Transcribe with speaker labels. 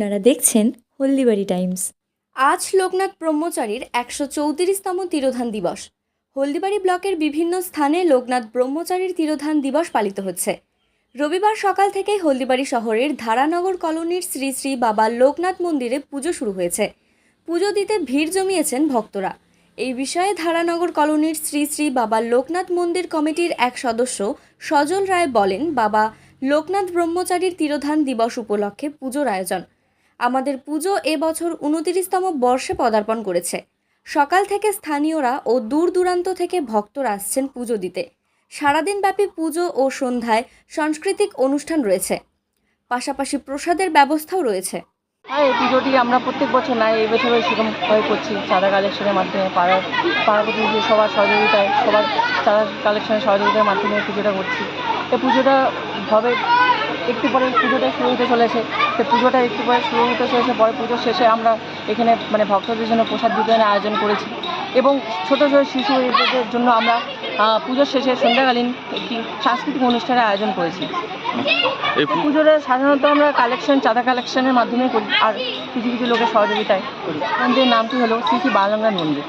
Speaker 1: আপনারা দেখছেন হলদিবাড়ি টাইমস।
Speaker 2: আজ লোকনাথ ব্রহ্মচারীর একশো চৌত্রিশতম তিরোধান দিবস। হলদিবাড়ি ব্লকের বিভিন্ন স্থানে লোকনাথ ব্রহ্মচারীর তিরোধান দিবস পালিত হচ্ছে। রবিবার সকাল থেকেই হলদিবাড়ি শহরের ধারানগর কলোনির শ্রী শ্রী বাবা লোকনাথ মন্দিরে পুজো শুরু হয়েছে। পুজো দিতে ভিড় জমিয়েছেন ভক্তরা। এই বিষয়ে ধারানগর কলোনির শ্রী শ্রী বাবা লোকনাথ মন্দির কমিটির এক সদস্য সজল রায় বলেন, বাবা, লোকনাথ ব্রহ্মচারীর তিরোধান দিবস উপলক্ষে পুজোর আয়োজন। আমাদের পুজো এবছর উনতিরিশতম বর্ষে পদার্পণ করেছে। সকাল থেকে স্থানীয়রা ও দূর দূরান্ত থেকে ভক্তরা আসছেন পুজো দিতে। সারাদিনব্যাপী পুজো ও সন্ধ্যায় সাংস্কৃতিক অনুষ্ঠান রয়েছে। পাশাপাশি প্রসাদের ব্যবস্থাও রয়েছে।
Speaker 3: হ্যাঁ এই পুজোটি আমরা প্রত্যেক বছর নাই এই বছরও সেরকমভাবে করছি। চাঁদা কালেকশনের মাধ্যমে পাড়ার পাড়া সবার সহযোগিতায়, সবার চাঁদা কালেকশনের সহযোগিতার মাধ্যমে পুজোটা করছি। এই পুজোটা হবে একটু পরে পুজোটা শুরু হতে চলেছে। তো পুজোটা একটু পরে শুরু হতে চলেছে পরে পুজো শেষে আমরা এখানে মানে ভক্তদের জন্য প্রসাদ বিতরণের আয়োজন করেছি। এবং ছোটো ছোটো শিশু এদের জন্য আমরা পুজোর শেষে সন্ধ্যাকালীন একটি সাংস্কৃতিক অনুষ্ঠানের আয়োজন করেছি। পুজোটা সাধারণত আমরা কালেকশন চাঁদা কালেকশনের মাধ্যমে করি আর কিছু কিছু লোকের সহযোগিতায় করি। মন্দিরের নামটি হলো শ্রী শ্রী বালগঙ্গা মন্দির।